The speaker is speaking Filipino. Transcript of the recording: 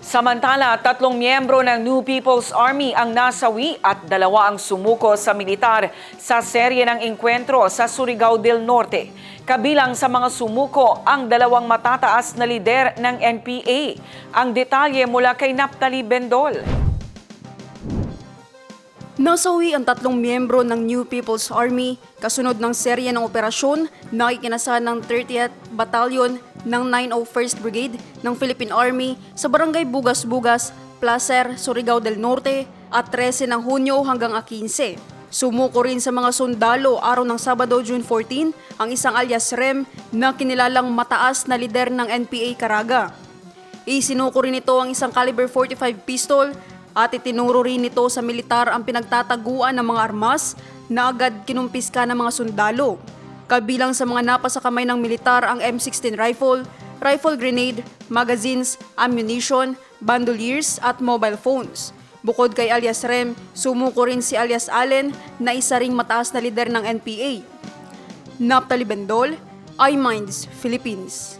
Samantala, tatlong miyembro ng New People's Army ang nasawi at dalawa ang sumuko sa militar sa serye ng engkwentro sa Surigao del Norte. Kabilang sa mga sumuko ang dalawang matataas na lider ng NPA. Ang detalye mula kay Naptali Bendol. Nasawi ang tatlong miyembro ng New People's Army kasunod ng serye ng operasyon na ikinasahan ng 30th Battalion ng 901st Brigade ng Philippine Army sa Barangay Bugas-Bugas, Placer, Surigao del Norte at 13 ng Hunyo hanggang 15. Sumuko rin sa mga sundalo araw ng Sabado, June 14, ang isang alias Rem na kinilalang mataas na lider ng NPA Caraga. Isinuko rin ito ang isang caliber 45 pistol at itinuro rin nito sa militar ang pinagtataguan ng mga armas na agad kinumpiska ng mga sundalo. Kabilang sa mga napa sa kamay ng militar ang M16 rifle, rifle grenade, magazines, ammunition, bandoliers at mobile phones. Bukod kay alias Rem, sumuko rin si alias Allen na isa ring mataas na lider ng NPA. Naptali Bendol, iMinds, Philippines.